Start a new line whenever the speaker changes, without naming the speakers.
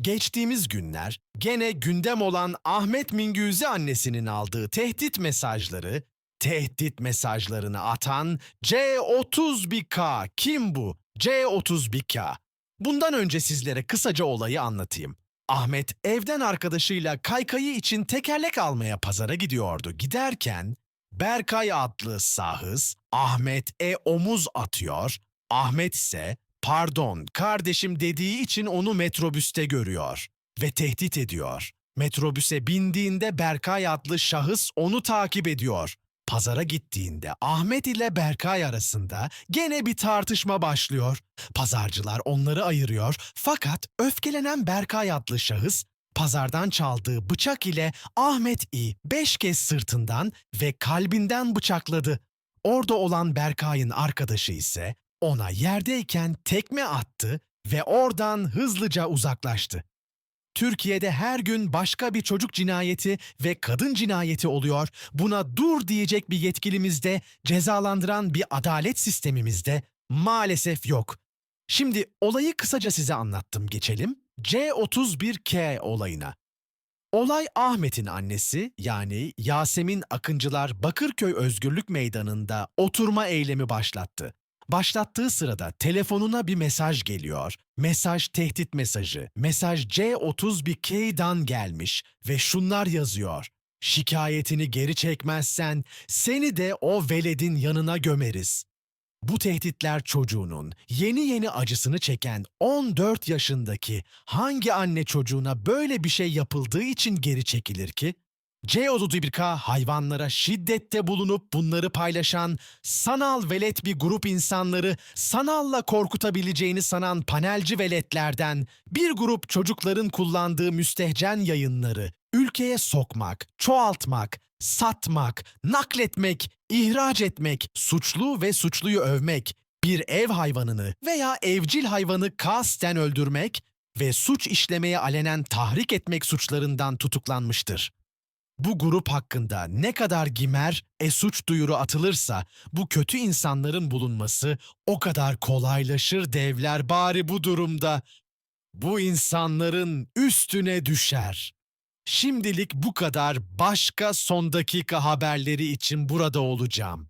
Geçtiğimiz günler gene gündem olan Ahmet Mingüzi annesinin aldığı tehdit mesajları, tehdit mesajlarını atan C31K kim bu? C31K. Bundan önce sizlere kısaca olayı anlatayım. Ahmet evden arkadaşıyla kaykayı için tekerlek almaya pazara gidiyordu. Giderken Berkay adlı sahız Ahmet'e omuz atıyor. Ahmet ise pardon kardeşim dediği için onu metrobüste görüyor ve tehdit ediyor. Metrobüse bindiğinde Berkay adlı şahıs onu takip ediyor. Pazara gittiğinde Ahmet ile Berkay arasında gene bir tartışma başlıyor. Pazarcılar onları ayırıyor fakat öfkelenen Berkay adlı şahıs pazardan çaldığı bıçak ile Ahmet'i beş kez sırtından ve kalbinden bıçakladı. Orada olan Berkay'ın arkadaşı ise ona yerdeyken tekme attı ve oradan hızlıca uzaklaştı. Türkiye'de her gün başka bir çocuk cinayeti ve kadın cinayeti oluyor. Buna dur diyecek bir yetkilimiz de, cezalandıran bir adalet sistemimizde maalesef yok. Şimdi olayı kısaca size anlattım geçelim. C31K olayına. Olay Ahmet'in annesi yani Yasemin Akıncılar Bakırköy Özgürlük Meydanı'nda oturma eylemi başlattı. Başlattığı sırada telefonuna bir mesaj geliyor. Mesaj tehdit mesajı. Mesaj C31K'dan gelmiş ve şunlar yazıyor. Şikayetini geri çekmezsen seni de o veledin yanına gömeriz. Bu tehditler çocuğunun yeni yeni acısını çeken 14 yaşındaki hangi anne çocuğuna böyle bir şey yapıldığı için geri çekilir ki? C31K hayvanlara şiddette bulunup bunları paylaşan, sanal velet bir grup insanları sanalla korkutabileceğini sanan panelci veletlerden bir grup çocukların kullandığı müstehcen yayınları ülkeye sokmak, çoğaltmak, satmak, nakletmek, ihraç etmek, suçlu ve suçluyu övmek, bir ev hayvanını veya evcil hayvanı kasten öldürmek ve suç işlemeye alenen tahrik etmek suçlarından tutuklanmıştır. Bu grup hakkında ne kadar gimer, e suç duyuru atılırsa bu kötü insanların bulunması o kadar kolaylaşır devler bari bu durumda. Bu insanların üstüne düşer. Şimdilik bu kadar başka son dakika haberleri için burada olacağım.